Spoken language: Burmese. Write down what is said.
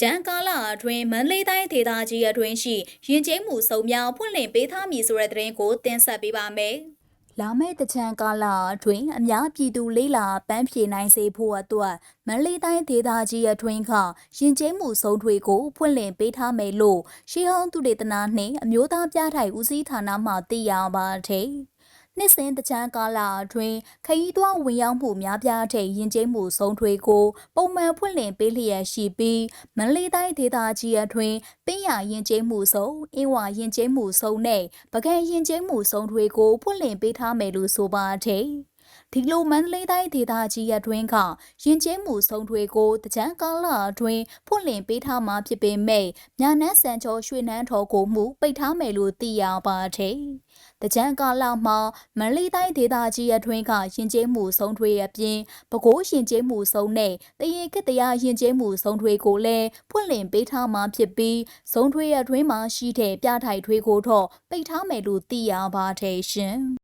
ကြံကာလအတွင်းမန္တလေးတိုင်းဒေသကြီးအတွင်းရှိရင်ကျေးမှုစုံများဖွင့်လှစ်ပေးထားမည်ဆိုတဲ့သတင်းကိုတင်ဆက်ပေးပါမယ်။လာမယ့်တကြံကာလအတွင်းအများပြည်သူလေးလာပန်းဖြေနိုင်စေဖို့အတွက်မန္တလေးတိုင်းဒေသကြီးအတွင်းကရင်ကျေးမှုစုံတွေကိုဖွင့်လှစ်ပေးထားမယ်လို့ရှေးဟောင်းသူတေသနာနှင့်အမျိုးသားပြထိုင်ဦးစီးဌာနမှသိရပါတယ်။ နှစ်စဉ်တကြံကာလအတွင်းခရီးသွားဝင်ရောက်မှုများပြားတဲ့ရင်ကျေးမှုစုံတွေကိုပုံမှန်ဖွင့်လှစ်ပေးလျက်ရှိပြီးမန္တလေးတိုင်းဒေသကြီးအတွင်းပင်းရရင်ကျေးမှုစုံအင်းဝါရင်ကျေးမှုစုံနဲ့ပကံရင်ကျေးမှုစုံတွေကိုဖွင့်လှစ်ပေးထားမယ်လို့ဆိုပါတယ်။ ဒီလိုမန္တလေးတိုင်းဒေသကြီးအတွင်းကရင်ကျင်းမှုဆုံးထွေကိုတကြံကာလအတွင်းဖွင့်လှစ်ပေးထားမှာဖြစ်ပေမဲ့ညာနန်းစံကျော်ရွှေနန်းတော်ကိုမှုပိတ်ထားမယ်လို့သိရပါတယ်။တကြံကာလမှာမန္တလေးတိုင်းဒေသကြီးအတွင်းကရင်ကျင်းမှုဆုံးထွေအပြင်ပဲခူးရင်ကျင်းမှုဆုံးနဲ့တရေကတရားရင်ကျင်းမှုဆုံးထွေကိုလည်းဖွင့်လှစ်ပေးထားမှာဖြစ်ပြီးဆုံးထွေအတွင်းမှာရှိတဲ့ပြထိုင်ထွေးကိုတော့ပိတ်ထားမယ်လို့သိရပါတယ်ရှင်။